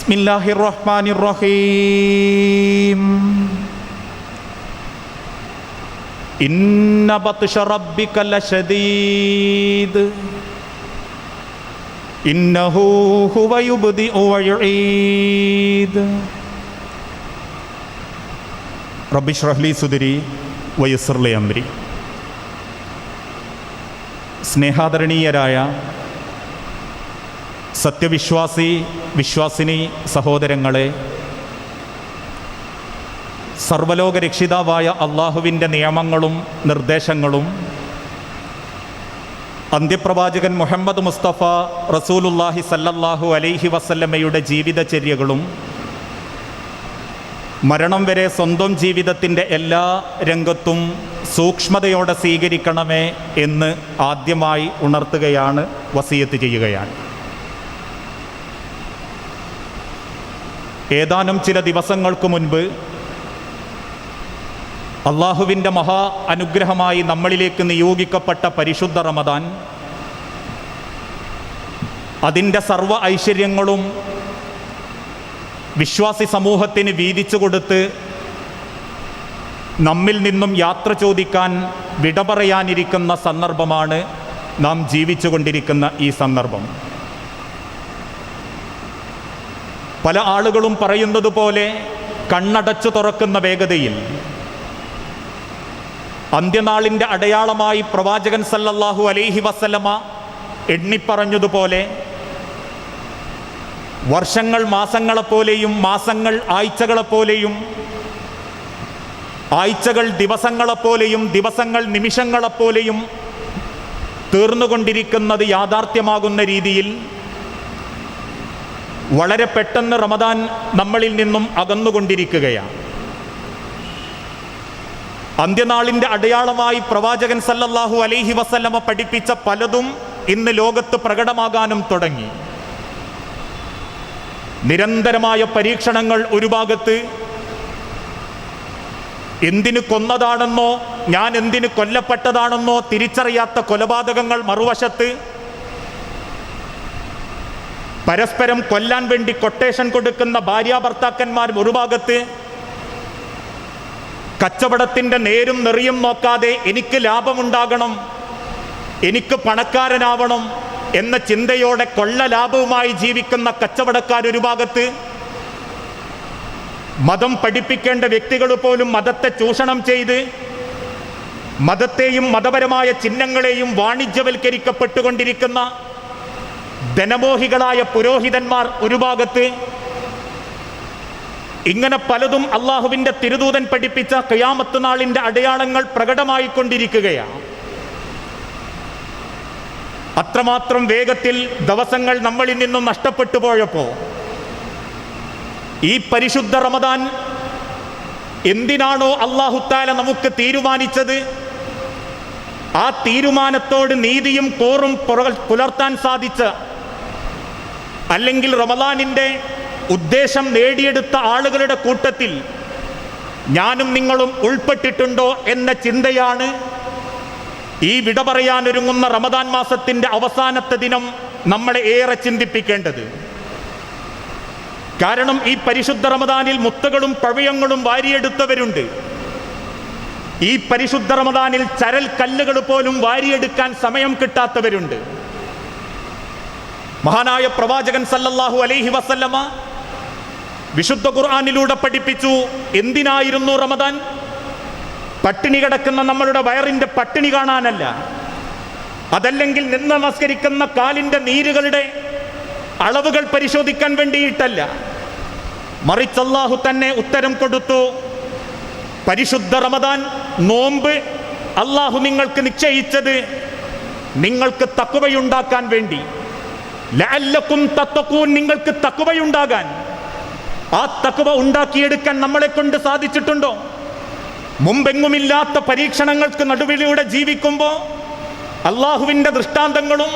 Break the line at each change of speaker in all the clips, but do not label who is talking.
بسم الله الرحمن الرحيم إن بطش ربك لشديد إنه هو يبدئ ويعيد رب اشرح لي صدري ويسر لي أمري സ്നേഹാദരണീയരായ സത്യവിശ്വാസി വിശ്വാസിനി സഹോദരങ്ങളെ സർവലോക രക്ഷിതാവായ അള്ളാഹുവിന്റെ നിയമങ്ങളും നിർദ്ദേശങ്ങളും അന്ത്യപ്രവാചകൻ മുഹമ്മദ് മുസ്തഫ റസൂലുല്ലാഹി സല്ലല്ലാഹു അലൈഹി വസല്ലമ്മയുടെ ജീവിതചര്യകളും മരണം വരെ സ്വന്തം ജീവിതത്തിന്റെ എല്ലാ രംഗത്തും സൂക്ഷ്മതയോടെ സ്വീകരിക്കണമേ എന്ന് ആദ്യമായി ഉണർത്തുകയാണ് വസീയത്ത് ചെയ്യുകയാണ്. ഏതാനും ചില ദിവസങ്ങൾക്ക് മുൻപ് അള്ളാഹുവിന്റെ മഹാ അനുഗ്രഹമായി നമ്മളിലേക്ക് നിയോഗിക്കപ്പെട്ട പരിശുദ്ധ റമദാൻ അതിന്റെ സർവ ഐശ്വര്യങ്ങളും വിശ്വാസി സമൂഹത്തിന് വീതിച്ചു കൊടുത്ത് നമ്മിൽ നിന്നും യാത്ര ചോദിക്കാൻ വിട പറയാനിരിക്കുന്ന സന്ദർഭമാണ് നാം ജീവിച്ചുകൊണ്ടിരിക്കുന്ന ഈ സന്ദർഭം. പല ആളുകളും പറയുന്നത് പോലെ കണ്ണടച്ചു തുറക്കുന്ന വേഗതയിൽ അന്ത്യനാളിന്റെ അടയാളമായി പ്രവാചകൻ സല്ലല്ലാഹു അലൈഹി വസല്ലമ എണ്ണിപ്പറഞ്ഞതുപോലെ വർഷങ്ങൾ മാസങ്ങളെപ്പോലെയും മാസങ്ങൾ ആഴ്ചകളെപ്പോലെയും ആഴ്ചകൾ ദിവസങ്ങളെപ്പോലെയും ദിവസങ്ങൾ നിമിഷങ്ങളെപ്പോലെയും തീർന്നുകൊണ്ടിരിക്കുന്നത് യാഥാർത്ഥ്യമാകുന്ന രീതിയിൽ വളരെ പെട്ടെന്ന് റമദാൻ നമ്മളിൽ നിന്നും അകന്നുകൊണ്ടിരിക്കുകയാണ്. അന്ത്യനാളിന്റെ അടയാളമായി പ്രവാചകൻ സല്ലല്ലാഹു അലൈഹി വസല്ലമ പഠിപ്പിച്ച പലതും ഇന്ന് ലോകത്ത് പ്രകടമാകാനും തുടങ്ങി. നിരന്തരമായ പരീക്ഷണങ്ങൾ ഒരു ഭാഗത്ത് എന്തിന് കൊന്നതാണെന്നോ ഞാൻ എന്തിന് കൊല്ലപ്പെട്ടതാണെന്നോ തിരിച്ചറിയാത്ത കൊലപാതകങ്ങൾ മറുവശത്ത് പരസ്പരം കൊല്ലാൻ വേണ്ടി കൊട്ടേഷൻ കൊടുക്കുന്ന ഭാര്യാഭർത്താക്കന്മാർ ഒരു ഭാഗത്ത് കച്ചവടത്തിന്റെ നേരും നെറിയും നോക്കാതെ എനിക്ക് ലാഭമുണ്ടാകണം എനിക്ക് പണക്കാരനാവണം എന്ന ചിന്തയോടെ കൊള്ള ലാഭവുമായി ജീവിക്കുന്ന കച്ചവടക്കാർ ഒരു ഭാഗത്ത് മതം പഠിപ്പിക്കേണ്ട വ്യക്തികൾ പോലും മതത്തെ ചൂഷണം ചെയ്ത് മതത്തെയും മതപരമായ ചിഹ്നങ്ങളെയും വാണിജ്യവൽക്കരിക്കപ്പെട്ടുകൊണ്ടിരിക്കുന്ന ധനമോഹികളായ പുരോഹിതന്മാർ ഒരു ഭാഗത്ത് ഇങ്ങനെ പലതും അള്ളാഹുവിന്റെ തിരുദൂതൻ പഠിപ്പിച്ച കയാമത്ത് നാളിന്റെ അടയാളങ്ങൾ പ്രകടമായിക്കൊണ്ടിരിക്കുകയാണ്. അത്രമാത്രം വേഗത്തിൽ ദിവസങ്ങൾ നമ്മളിൽ നിന്നും നഷ്ടപ്പെട്ടു പോയപ്പോൾ ഈ പരിശുദ്ധ റമദാൻ എന്തിനാണോ അള്ളാഹുത്താല നമുക്ക് തീരുമാനിച്ചത്? ആ തീരുമാനത്തോട് നീതിയും കോറും പുലർത്താൻ സാധിച്ച അല്ലെങ്കിൽ റമദാനിന്റെ ഉദ്ദേശം നേടിയെടുത്ത ആളുകളുടെ കൂട്ടത്തിൽ ഞാനും നിങ്ങളും ഉൾപ്പെട്ടിട്ടുണ്ടോ എന്ന ചിന്തയാണ് ഈ വിട പറയാനൊരുങ്ങുന്ന റമദാൻ മാസത്തിന്റെ അവസാനത്തെ ദിനം നമ്മളെ ഏറെ ചിന്തിപ്പിക്കേണ്ടത്. കാരണം ഈ പരിശുദ്ധ റമദാനിൽ മുത്തകളും പഴയങ്ങളും വാരിയെടുത്തവരുണ്ട്. ഈ പരിശുദ്ധ റമദാനിൽ ചരൽ കല്ലുകൾ പോലും വാരിയെടുക്കാൻ സമയം കിട്ടാത്തവരുണ്ട്. മഹാനായ പ്രവാചകൻ സല്ലല്ലാഹു അലൈഹി വസല്ലമ വിശുദ്ധ ഖുർആാനിലൂടെ പഠിപ്പിച്ചു. എന്തിനായിരുന്നു റമദാൻ? പട്ടിണി കിടക്കുന്ന നമ്മളുടെ വയറിന്റെ പട്ടിണി കാണാനല്ല. അതല്ലെങ്കിൽ നിന്ന് നമസ്കരിക്കുന്ന കാലിന്റെ നീരുകളുടെ അളവുകൾ പരിശോധിക്കാൻ വേണ്ടിയിട്ടല്ല. മറിച്ചല്ലാഹു തന്നെ ഉത്തരം കൊടുത്തു. പരിശുദ്ധ റമദാൻ നോമ്പ് അള്ളാഹു നിങ്ങൾക്ക് നിശ്ചയിച്ചത് നിങ്ങൾക്ക് തക്കുവയുണ്ടാക്കാൻ വേണ്ടി. ലഅല്ലക്കും തത്തക്കൂൻ നിങ്ങൾക്ക് തക്കുവയുണ്ടാകാൻ ആ തക്കുവ ഉണ്ടാക്കിയെടുക്കാൻ നമ്മളെ കൊണ്ട് സാധിച്ചിട്ടുണ്ടോ? മുമ്പെങ്ങുമില്ലാത്ത പരീക്ഷണങ്ങൾക്ക് നടുവിലൂടെ ജീവിക്കുമ്പോൾ അള്ളാഹുവിന്റെ ദൃഷ്ടാന്തങ്ങളും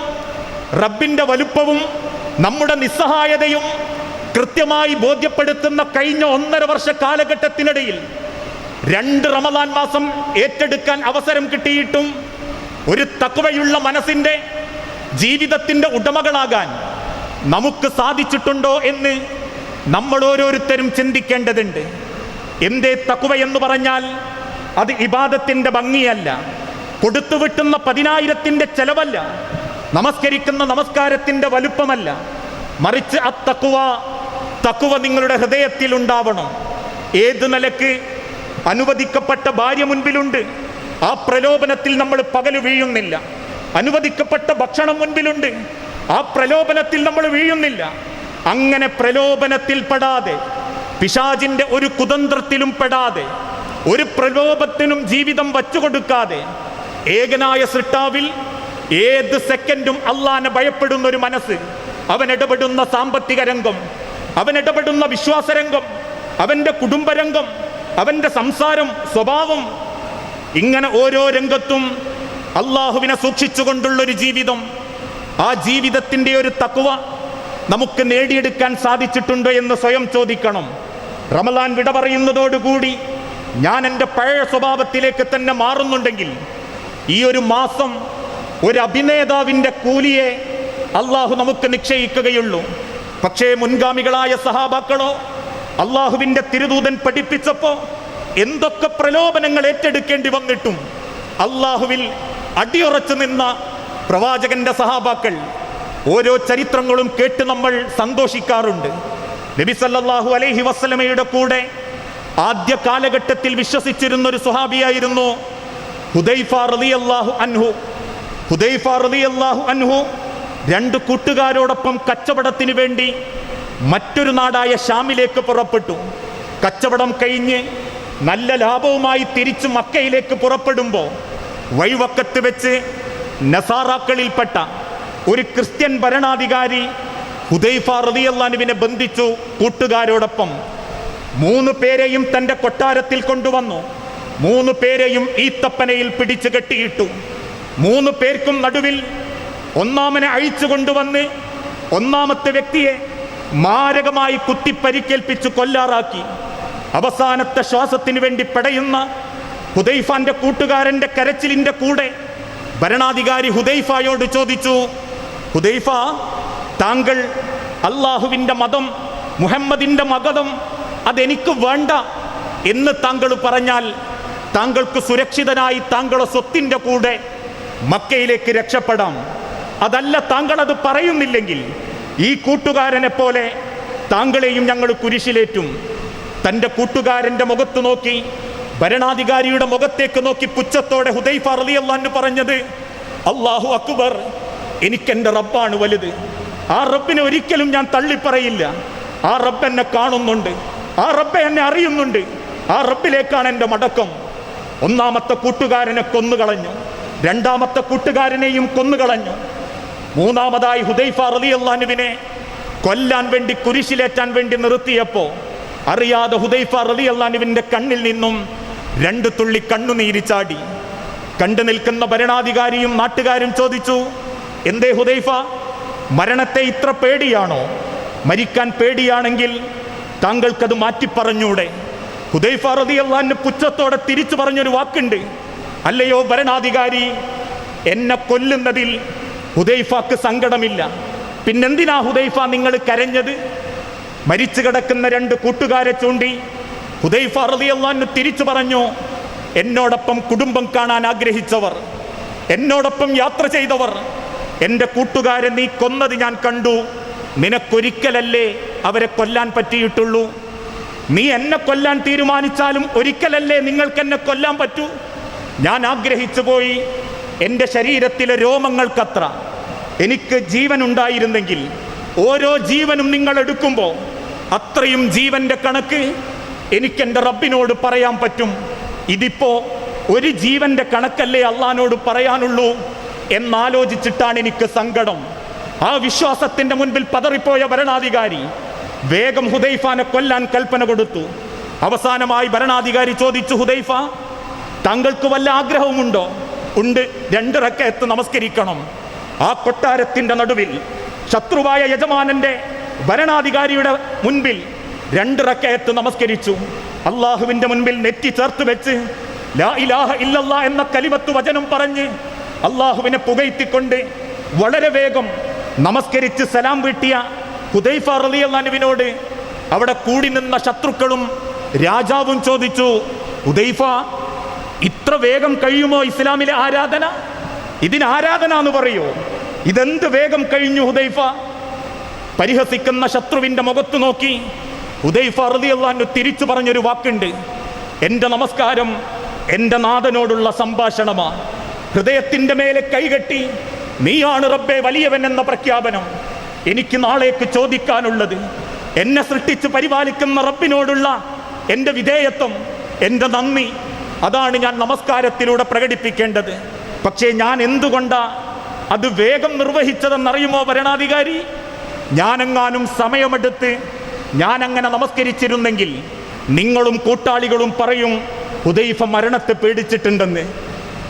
റബ്ബിന്റെ വലുപ്പവും നമ്മുടെ നിസ്സഹായതയും കൃത്യമായി ബോധ്യപ്പെടുത്തുന്ന കഴിഞ്ഞ ഒന്നര വർഷ കാലഘട്ടത്തിനിടയിൽ രണ്ട് റമദാൻ മാസം ഏറ്റെടുക്കാൻ അവസരം കിട്ടിയിട്ടും ഒരു തക്കവയുള്ള മനസ്സിന്റെ ജീവിതത്തിന്റെ ഉടമകളാകാൻ നമുക്ക് സാധിച്ചിട്ടുണ്ടോ എന്ന് നമ്മൾ ഓരോരുത്തരും ചിന്തിക്കേണ്ടതുണ്ട്. എന്തേ തക്കുവ എന്ന് പറഞ്ഞാൽ അത് ഇബാദത്തിന്റെ ഭംഗിയല്ല. കൊടുത്തു വിട്ടുന്ന പതിനായിരത്തിന്റെ ചെലവല്ല. നമസ്കരിക്കുന്ന നമസ്കാരത്തിന്റെ വലുപ്പമല്ല. മറിച്ച് ആ തക്കുവ തക്കുവ നിങ്ങളുടെ ഹൃദയത്തിൽ ഉണ്ടാവണം. ഏത് നിലയ്ക്ക് അനുവദിക്കപ്പെട്ട ഭാര്യ മുൻപിലുണ്ട്. ആ പ്രലോഭനത്തിൽ നമ്മൾ പകൽ വീഴുന്നില്ല. അനുവദിക്കപ്പെട്ട ഭക്ഷണം മുൻപിലുണ്ട്. ആ പ്രലോഭനത്തിൽ നമ്മൾ വീഴുന്നില്ല. അങ്ങനെ പ്രലോഭനത്തിൽ പെടാതെ പിശാജിന്റെ ഒരു കുതന്ത്രത്തിലും പെടാതെ ഒരു പ്രലോഭത്തിനും ജീവിതം വച്ചുകൊടുക്കാതെ ഏകനായ സൃഷ്ടാവിൽ ഏത് സെക്കൻഡും അള്ളാനെ ഭയപ്പെടുന്ന ഒരു മനസ്സ് അവൻ ഇടപെടുന്ന സാമ്പത്തിക രംഗം അവൻ ഇടപെടുന്ന വിശ്വാസരംഗം അവന്റെ കുടുംബരംഗം അവന്റെ സംസാരം സ്വഭാവം ഇങ്ങനെ ഓരോ രംഗത്തും അള്ളാഹുവിനെ സൂക്ഷിച്ചുകൊണ്ടുള്ളൊരു ജീവിതം. ആ ജീവിതത്തിന്റെ ഒരു തക്കുവ നമുക്ക് നേടിയെടുക്കാൻ സാധിച്ചിട്ടുണ്ടോ എന്ന് സ്വയം ചോദിക്കണം. റമലാൻ വിട പറയുന്നതോടുകൂടി ഞാൻ എന്റെ പഴയ സ്വഭാവത്തിലേക്ക് തന്നെ മാറുന്നുണ്ടെങ്കിൽ ഈ ഒരു മാസം ഒരു അഭിനേതാവിന്റെ കൂലിയെ അള്ളാഹു നമുക്ക് നിശ്ചയിക്കുകയുള്ളൂ. പക്ഷേ മുൻഗാമികളായ സഹാബാക്കളോ അള്ളാഹുവിന്റെ തിരുദൂതൻ പഠിപ്പിച്ചപ്പോൾ എന്തൊക്കെ പ്രലോഭനങ്ങൾ ഏറ്റെടുക്കേണ്ടി വന്നിട്ടും അള്ളാഹുവിൽ അടിയുറച്ചു നിന്ന പ്രവാചകന്റെ സഹാബാക്കൾ ഓരോ ചരിത്രങ്ങളും കേട്ട് നമ്മൾ സന്തോഷിക്കാറുണ്ട്. നബി സല്ലല്ലാഹു അലൈഹി വസ്ലമയുടെ കൂടെ ആദ്യ കാലഘട്ടത്തിൽ വിശ്വസിച്ചിരുന്ന ഒരു സുഹാബിയായിരുന്നു ഹുദൈഫ അൻഹു. ഹുദൈഫ അൻഹു രണ്ട് കൂട്ടുകാരോടൊപ്പം കച്ചവടത്തിന് വേണ്ടി മറ്റൊരു നാടായ ഷാമിലേക്ക് പുറപ്പെട്ടു. കച്ചവടം കഴിഞ്ഞ് നല്ല ലാഭവുമായി തിരിച്ചു മക്കയിലേക്ക് പുറപ്പെടുമ്പോൾ വഴിവക്കത്ത് വെച്ച് നസാറാക്കളിൽപ്പെട്ട ഒരു ക്രിസ്ത്യൻ ഭരണാധികാരി ഹുദൈഫ റതിയല്ലാനുവിനെ ബന്ധിച്ചു കൂട്ടുകാരോടൊപ്പം. മൂന്ന് പേരെയും തന്റെ കൊട്ടാരത്തിൽ കൊണ്ടുവന്നു. മൂന്ന് പേരെയും ഈ തപ്പനയിൽ പിടിച്ചു കെട്ടിയിട്ടു. മൂന്ന് പേർക്കും നടുവിൽ ഒന്നാമനെ അഴിച്ചു കൊണ്ടുവന്ന് ഒന്നാമത്തെ വ്യക്തിയെ മാരകമായി കുത്തിപ്പരിക്കേൽപ്പിച്ചു കൊല്ലാറാക്കി. അവസാനത്തെ ശ്വാസത്തിന് വേണ്ടി പെടയുന്ന ഹുദൈഫാന്റെ കൂട്ടുകാരന്റെ കരച്ചിലിന്റെ കൂടെ ഭരണാധികാരി ഹുദൈഫായോട് ചോദിച്ചു ഹുദൈഫ താങ്കൾ അള്ളാഹുവിന്റെ മതം മുഹമ്മദിന്റെ മകതം അതെനിക്ക് വേണ്ട എന്ന് താങ്കൾ പറഞ്ഞാൽ താങ്കൾക്ക് സുരക്ഷിതനായി താങ്കളുടെ സ്വത്തിന്റെ കൂടെ മക്കയിലേക്ക് രക്ഷപ്പെടാം. അതല്ല താങ്കൾ അത് പറയുന്നില്ലെങ്കിൽ ഈ കൂട്ടുകാരനെ പോലെ താങ്കളെയും ഞങ്ങൾ കുരിശിലേറ്റും. തന്റെ കൂട്ടുകാരന്റെ മുഖത്ത് നോക്കി ഭരണാധികാരിയുടെ മുഖത്തേക്ക് നോക്കി പുച്ഛത്തോടെ ഹുദൈഫ അറലി റളിയല്ലാഹു പറഞ്ഞത് അള്ളാഹു അക്ബർ എനിക്കെന്റെ റബ്ബാണ് വലുത്. ആ റബ്ബിനെ ഒരിക്കലും ഞാൻ തള്ളിപ്പറയില്ല. ആ റബ്ബ് എന്നെ കാണുന്നുണ്ട്. ആ റബ്ബ് എന്നെ അറിയുന്നുണ്ട്. ആ റബ്ബിലേക്കാണ് എന്റെ മടക്കം. ഒന്നാമത്തെ കൂട്ടുകാരനെ കൊന്നുകളഞ്ഞു. രണ്ടാമത്തെ കൂട്ടുകാരനെയും കൊന്നുകളഞ്ഞു. മൂന്നാമതായി ഹുദൈഫ റളിയല്ലാഹുവിനെ കൊല്ലാൻ വേണ്ടി കുരിശിലേറ്റാൻ വേണ്ടി നിർത്തിയപ്പോൾ അറിയാതെ ഹുദൈഫ റളിയല്ലാഹുവിന്റെ കണ്ണിൽ നിന്നും രണ്ട് തുള്ളി കണ്ണുനീരി ചാടി. കണ്ടു നിൽക്കുന്ന ഭരണാധികാരിയും നാട്ടുകാരും ചോദിച്ചു എന്തേ ഹുദൈഫ മരണത്തെ ഇത്ര പേടിയാണോ? മരിക്കാൻ പേടിയാണെങ്കിൽ താങ്കൾക്കത് മാറ്റിപ്പറഞ്ഞൂടെ ഹുദൈഫ റളിയല്ലാഹു പുച്ഛത്തോടെ തിരിച്ചു പറഞ്ഞൊരു വാക്കുണ്ട്. അല്ലയോ ഭരണാധികാരി എന്നെ കൊല്ലുന്നതിൽ ഹുദൈഫാക്ക് സങ്കടമില്ല. പിന്നെന്തിനാ ഹുദൈഫ നിങ്ങൾ കരഞ്ഞത്? മരിച്ചു കിടക്കുന്ന രണ്ട് കൂട്ടുകാരെ ചൂണ്ടി ഹുദൈഫ റളിയല്ലാഹു തിരിച്ചു പറഞ്ഞു എന്നോടൊപ്പം കുടുംബം കാണാൻ ആഗ്രഹിച്ചവർ എന്നോടൊപ്പം യാത്ര ചെയ്തവർ എന്റെ കൂട്ടുകാരെ നീ കൊന്നത് ഞാൻ കണ്ടു. നിനക്കൊരിക്കലല്ലേ അവരെ കൊല്ലാൻ പറ്റിയിട്ടുള്ളൂ? നീ എന്നെ കൊല്ലാൻ തീരുമാനിച്ചാലും ഒരിക്കലല്ലേ നിങ്ങൾക്ക് എന്നെ കൊല്ലാൻ പറ്റൂ? ഞാൻ ആഗ്രഹിച്ചു പോയി. എന്റെ ശരീരത്തിലെ രോമങ്ങൾക്കത്ര എനിക്ക് ജീവൻ ഉണ്ടായിരുന്നെങ്കിൽ ഓരോ ജീവനും നിങ്ങൾ എടുക്കുമ്പോൾ അത്രയും ജീവന്റെ കണക്ക് എനിക്ക് എന്റെ റബ്ബിനോട് പറയാൻ പറ്റും. ഇതിപ്പോ ഒരു ജീവന്റെ കണക്കല്ലേ അള്ളഹാനോട് പറയാനുള്ളൂ എന്നാലോചിച്ചിട്ടാണ് എനിക്ക് സങ്കടം. ആ വിശ്വാസത്തിന്റെ മുൻപിൽ പതറിപ്പോയ ഭരണാധികാരി വേഗം ഹുദൈഫാനെ കൊല്ലാൻ കൽപ്പന കൊടുത്തു. അവസാനമായി ഭരണാധികാരി ചോദിച്ചു ഹുദൈഫ താങ്കൾക്ക് വല്ല ആഗ്രഹവുമുണ്ടോ? ഉണ്ട് രണ്ട് റക്കയത്ത് നമസ്കരിക്കണം. ആ കൊട്ടാരത്തിന്റെ നടുവിൽ ശത്രുവായ യജമാനന്റെ ഭരണാധികാരിയുടെ മുൻപിൽ രണ്ട് റക്കയത്ത് നമസ്കരിച്ചു. അള്ളാഹുവിന്റെ മുൻപിൽ നെറ്റി ചേർത്ത് വെച്ച് ലാ ഇലാഹ എന്ന കലിമത്ത് വചനം പറഞ്ഞ് അള്ളാഹുവിനെ പുകഴ്ത്തിക്കൊണ്ട് വളരെ വേഗം നമസ്കരിച്ച് സലാം വീട്ടിയ ഹുദൈഫ റലി അള്ളാനുവിനോട് അവിടെ കൂടി നിന്ന ശത്രുക്കളും രാജാവും ചോദിച്ചു ഉദൈഫ ഇത്ര വേഗം കഴിയുമോ ഇസ്ലാമിലെ ആരാധന? ഇതിന് ആരാധന എന്ന് പറയോ? ഇതെന്ത് വേഗം കഴിഞ്ഞു ഹുദൈഫ? പരിഹസിക്കുന്ന ശത്രുവിന്റെ മുഖത്ത് നോക്കി ഹുദൈഫ റളിയല്ലാഹു തിരിച്ചു പറഞ്ഞൊരു വാക്കുണ്ട്. എന്റെ നമസ്കാരം എന്റെ നാഥനോടുള്ള സംഭാഷണമാ. ഹൃദയത്തിന്റെ മേലെ കൈകെട്ടി നീയാണ് റബ്ബെ വലിയവൻ എന്ന പ്രഖ്യാപനം എനിക്ക് നാളേക്ക് ചോദിക്കാനുള്ളത്. എന്നെ സൃഷ്ടിച്ച് പരിപാലിക്കുന്ന റബ്ബിനോടുള്ള എന്റെ വിധേയത്വം എന്റെ നന്ദി. അതാണ് ഞാൻ നമസ്കാരത്തിലൂടെ പ്രകടിപ്പിക്കേണ്ടത്. പക്ഷേ ഞാൻ എന്തുകൊണ്ടാ അത് വേഗം നിർവഹിച്ചതെന്നറിയുമോ ഭരണാധികാരി? ഞാനെങ്ങാനും സമയമെടുത്ത് ഞാൻ അങ്ങനെ നമസ്കരിച്ചിരുന്നെങ്കിൽ നിങ്ങളും കൂട്ടാളികളും പറയും ഹുദൈഫ മരണത്തെ പേടിച്ചിട്ടുണ്ടെന്ന്.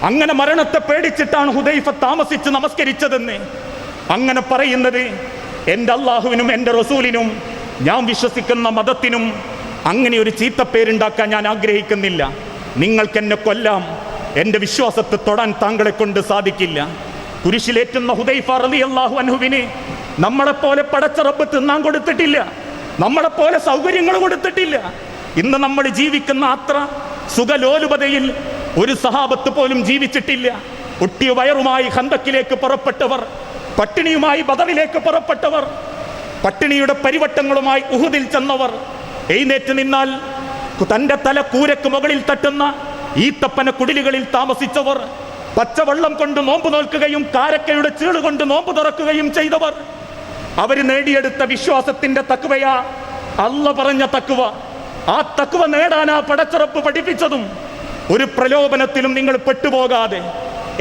അങ്ങനെ മരണത്തെ പേടിച്ചിട്ടാണ് ഹുദൈഫ താമസിച്ച് നമസ്കരിച്ചതെന്ന്. അങ്ങനെ പറയുന്നത് എന്റെ അള്ളാഹുവിനും എന്റെ റസൂലിനും ഞാൻ വിശ്വസിക്കുന്ന മതത്തിനും അങ്ങനെ ഒരു ചീത്തപ്പേരുണ്ടാക്കാൻ ഞാൻ ആഗ്രഹിക്കുന്നില്ല. നിങ്ങൾക്കെന്നെ കൊല്ലാം. എന്റെ വിശ്വാസത്തെ തൊടാൻ താങ്കളെ കൊണ്ട് സാധിക്കില്ല. കുരിശിലേറ്റുന്ന ഹുദൈഫ റലി അള്ളാഹു അൻഹുവിന് നമ്മളെപ്പോലെ പടച്ച റബ്ബ് തിന്നാൻ കൊടുത്തിട്ടില്ല. നമ്മളെപ്പോലെ സൗകര്യങ്ങൾ കൊടുത്തിട്ടില്ല. ഇന്ന് നമ്മൾ ജീവിക്കുന്ന അത്ര സുഖലോലുപതയിൽ ഒരു സഹാബത്ത് പോലും ജീവിച്ചിട്ടില്ല. ഒട്ടിയ വയറുമായി ഹന്തക്കിലേക്ക് പുറപ്പെട്ടവർ പട്ടിണിയുമായി ബദറിലേക്ക് പുറപ്പെട്ടവർ പട്ടിണിയുടെ പരിവട്ടങ്ങളുമായി ഉഹുദിൽ ചെന്നവർ എഴുന്നേറ്റ് നിന്നാൽ തന്റെ തല കൂരക്ക് മുകളിൽ തട്ടുന്ന ഈത്തപ്പന കുടിലുകളിൽ താമസിച്ചവർ പച്ചവെള്ളം കൊണ്ട് നോമ്പ് നോൽക്കുകയും കാരക്കയുടെ ചീൾ കൊണ്ട് നോമ്പ് തുറക്കുകയും ചെയ്തവർ അവർ നേടിയെടുത്ത വിശ്വാസത്തിന്റെ തക്കുവയാ അല്ല പറഞ്ഞ തക്കുവ ആ തക്കുവ നേടാനാ പടച്ചുറപ്പ് പഠിപ്പിച്ചതും. ഒരു പ്രലോഭനത്തിലും നിങ്ങൾ പെട്ടുപോകാതെ.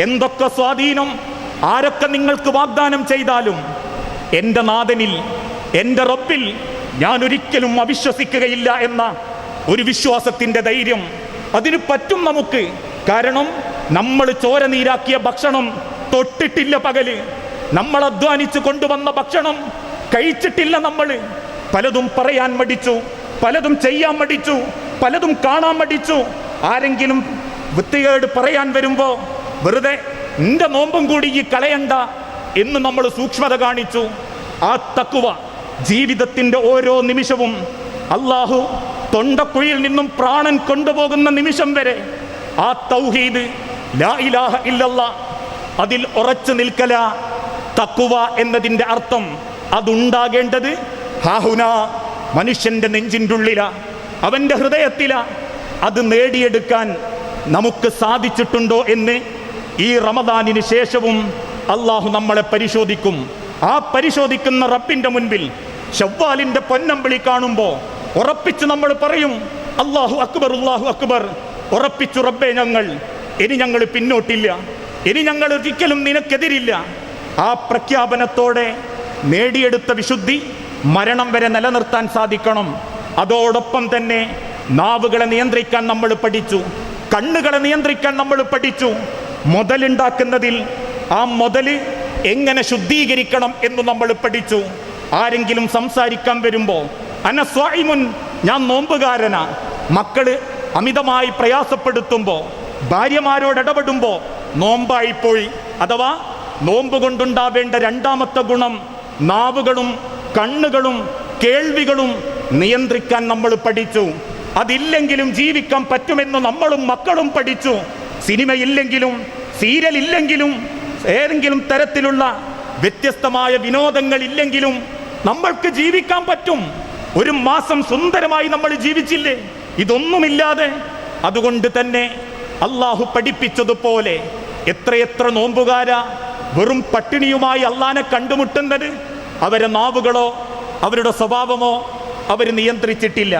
എന്തൊക്കെ സ്വാധീനം ആരൊക്കെ നിങ്ങൾക്ക് വാഗ്ദാനം ചെയ്താലും എന്റെ നാഥനിൽ എന്റെ റബ്ബിൽ ഞാൻ ഒരിക്കലും അവിശ്വസിക്കുകയില്ല എന്ന ഒരു വിശ്വാസത്തിന്റെ ധൈര്യം അതിന് പറ്റും നമുക്ക്. കാരണം നമ്മൾ ചോര നീരാക്കിയ ഭക്ഷണം തൊട്ടിട്ടില്ല പകൽ. നമ്മൾ അധ്വാനിച്ചു കൊണ്ടുവന്ന ഭക്ഷണം കഴിച്ചിട്ടില്ല നമ്മൾ. പലതും പറയാൻ മടിച്ചു പലതും ചെയ്യാൻ മടിച്ചു പലതും കാണാൻ മടിച്ചു. ആരെങ്കിലും വൃത്തികേട് പറയാൻ വരുമ്പോ വെറുതെ നിന്റെ നോമ്പും കൂടി ഈ കളയണ്ട എന്ന് നമ്മൾ സൂക്ഷ്മത കാണിച്ചു. ആ തക്കുവ ജീവിതത്തിന്റെ ഓരോ നിമിഷവും അള്ളാഹു തൊണ്ടക്കുഴിയിൽ നിന്നും പ്രാണൻ കൊണ്ടുപോകുന്ന നിമിഷം വരെ ആ തൗഹീദ് ലാ ഇലാഹ ഇല്ലല്ല അതിൽ ഉറച്ചു നിൽക്കല. തക്കുവ എന്നതിന്റെ അർത്ഥം അതുണ്ടാകേണ്ടത് ഹാഹുന മനുഷ്യന്റെ നെഞ്ചിന്റെ ഉള്ളില അവന്റെ ഹൃദയത്തില. അത് നേടിയെടുക്കാൻ നമുക്ക് സാധിച്ചിട്ടുണ്ടോ എന്ന് ഈ റമദാനിന് ശേഷവും അള്ളാഹു നമ്മളെ പരിശോധിക്കും. ആ പരിശോധിക്കുന്ന റബ്ബിന്റെ മുൻപിൽ ഷവ്വാലിന്റെ പൊന്നമ്പിളി കാണുമ്പോൾ ഉറപ്പിച്ച് നമ്മൾ പറയും അള്ളാഹു അക്ബർ അള്ളാഹു അക്ബർ. ഉറപ്പിച്ചു റബ്ബെ ഞങ്ങൾ ഇനി ഞങ്ങൾ പിന്നോട്ടില്ല. ഇനി ഞങ്ങൾ ഒരിക്കലും നിനക്കെതിരില്ല. ആ പ്രഖ്യാപനത്തോടെ നേടിയെടുത്ത വിശുദ്ധി മരണം വരെ നിലനിർത്താൻ സാധിക്കണം. അതോടൊപ്പം തന്നെ നാവുകളെ നിയന്ത്രിക്കാൻ നമ്മൾ പഠിച്ചു. കണ്ണുകളെ നിയന്ത്രിക്കാൻ നമ്മൾ പഠിച്ചു. മുതലുണ്ടാക്കുന്നതിൽ ആ മുതൽ എങ്ങനെ ശുദ്ധീകരിക്കണം എന്ന് നമ്മൾ പഠിച്ചു. ആരെങ്കിലും സംസാരിക്കാൻ വരുമ്പോൾ അനസ്വായിമുൻ ഞാൻ നോമ്പുകാരനാ. മക്കൾ അമിതമായി പ്രയാസപ്പെടുത്തുമ്പോൾ ഭാര്യമാരോട് ഇടപെടുമ്പോൾ നോമ്പായിപ്പോയി. അഥവാ നോമ്പ് കൊണ്ടുണ്ടാവേണ്ട രണ്ടാമത്തെ ഗുണം നാവുകളും കണ്ണുകളും കേൾവികളും നിയന്ത്രിക്കാൻ നമ്മൾ പഠിച്ചു. അതില്ലെങ്കിലും ജീവിക്കാൻ പറ്റുമെന്ന് നമ്മളും മക്കളും പഠിച്ചു. സിനിമയില്ലെങ്കിലും സീരിയൽ ഇല്ലെങ്കിലും ഏതെങ്കിലും തരത്തിലുള്ള വ്യത്യസ്തമായ വിനോദങ്ങൾ ഇല്ലെങ്കിലും നമ്മൾക്ക് ജീവിക്കാൻ പറ്റും. ഒരു മാസം സുന്ദരമായി നമ്മൾ ജീവിച്ചില്ലേ? ഇതൊന്നുമില്ലാതെ. അതുകൊണ്ട് തന്നെ അള്ളാഹു പഠിപ്പിച്ചതുപോലെ എത്രയെത്ര നോമ്പുകാര വെറും പട്ടിണിയുമായി അള്ളാനെ കണ്ടുമുട്ടുന്നത് അവരെ നാവുകളോ അവരുടെ സ്വഭാവമോ അവർ നിയന്ത്രിച്ചിട്ടില്ല.